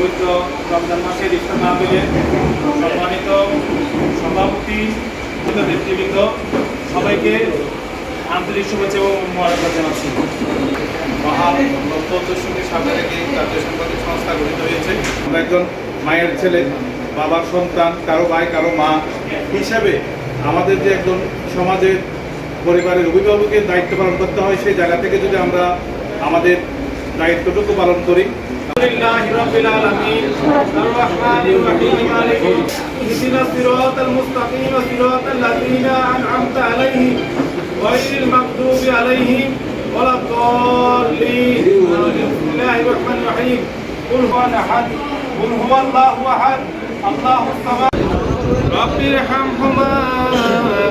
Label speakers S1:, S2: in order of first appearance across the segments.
S1: পবিত্র রমজান মাসের ইফতার মাহফিলে সম্মানিত
S2: সভাপতি নেতৃবৃন্দ
S1: সবাইকে
S2: আন্তরিক শুভেচ্ছা এবং মোবারকবাদ জানাচ্ছি।
S3: মহান লক্ষ্যদর্শনী
S1: সামনে রেখে
S3: সংস্থা
S1: গঠিত
S3: হয়েছে। একজন
S1: মায়ের ছেলে,
S3: বাবার
S1: সন্তান, কারও ভাই, কারও মা
S3: হিসাবে
S1: আমাদের যে একজন সমাজের পরিবারের অভিভাবকের দায়িত্ব পালন করতে হয়, সেই জায়গা থেকে যদি আমরা
S3: আমাদের
S1: দায়িত্বটুকু পালন করি
S2: لله رب العالمين الرحمن الرحيم مالك اهدنا الصراط المستقيم صراط الذين انعمت عليهم غير المغضوب عليهم ولا الضالين بسم الله الرحمن الرحيم قل هو احد. قل هو الله احد. الله الصمد. رب ارحمهما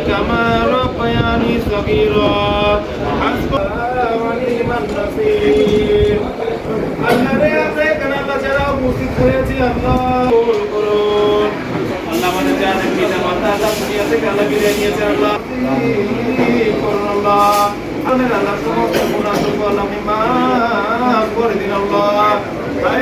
S2: كما ربياني صغيرا. حسب ونعم النصير উপস্থিত হয়েছে আল্লাহ কবুল করুন আল্লাহ আমাদের জানেন পিতা মাতা আল্লাহ দুনিয়া থেকে আল্লাহ বিদায় নিয়েছে আল্লাহ। করুন আল্লাহ আমাদের আল্লাহ সমস্ত গুণা টুকু আল্লাহ মাফ করে দিন আল্লাহ। তাই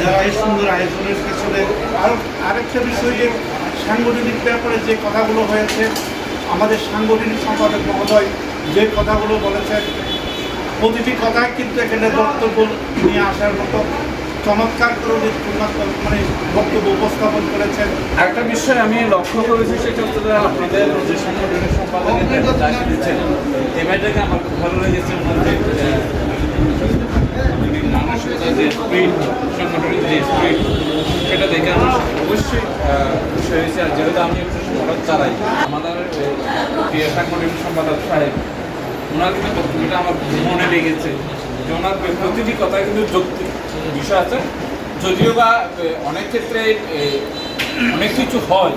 S3: যারা এই সুন্দর পেছনে আরও আরেকটা বিষয় সাংগঠনিক ব্যাপারে যে কথাগুলো হয়েছে আমাদের সাংগঠনিক সম্পাদক মহোদয় যে কথাগুলো বলেছেন প্রতিটি কথাই কিন্তু এখানে বক্তব্য নিয়ে আসার মতো চমৎকার করে মানে বক্তব্য উপস্থাপন করেছেন।
S4: একটা বিষয় আমি লক্ষ্য করেছি, সেটা হচ্ছে যে আপনাদের যে সংগঠনের আমার খুব ভালো লেগেছে মানসিকতা যে যে সেটা দেখে আমার অবশ্যই খুশি হয়েছে। আর যেহেতু আমি একটু চালাই, আমাদের সাংগঠনিক সম্পাদক সাহেব ওনার কিন্তু বক্তব্যটা আমার মনে লেগেছে যে ওনার প্রতিটি কথায় কিন্তু যৌক্তিক বিষয় আছে। যদিও বা অনেক ক্ষেত্রে অনেক কিছু হয়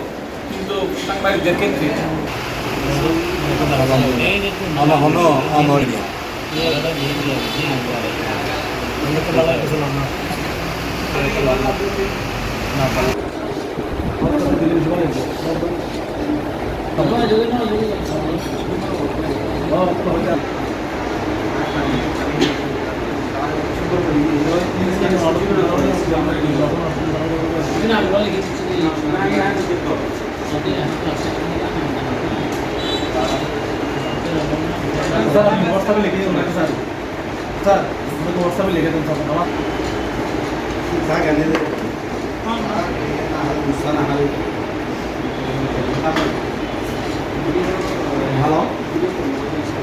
S4: কিন্তু সাংবাদিকদের ক্ষেত্রে
S5: सर आप व्हाट्सएप
S3: पे लिखिए उन्होंने सर सर मेरे
S1: को
S3: व्हाट्सएप पे लिखे तुम सब नवा
S6: क्या कहने दे हेलो よろしくお願いします。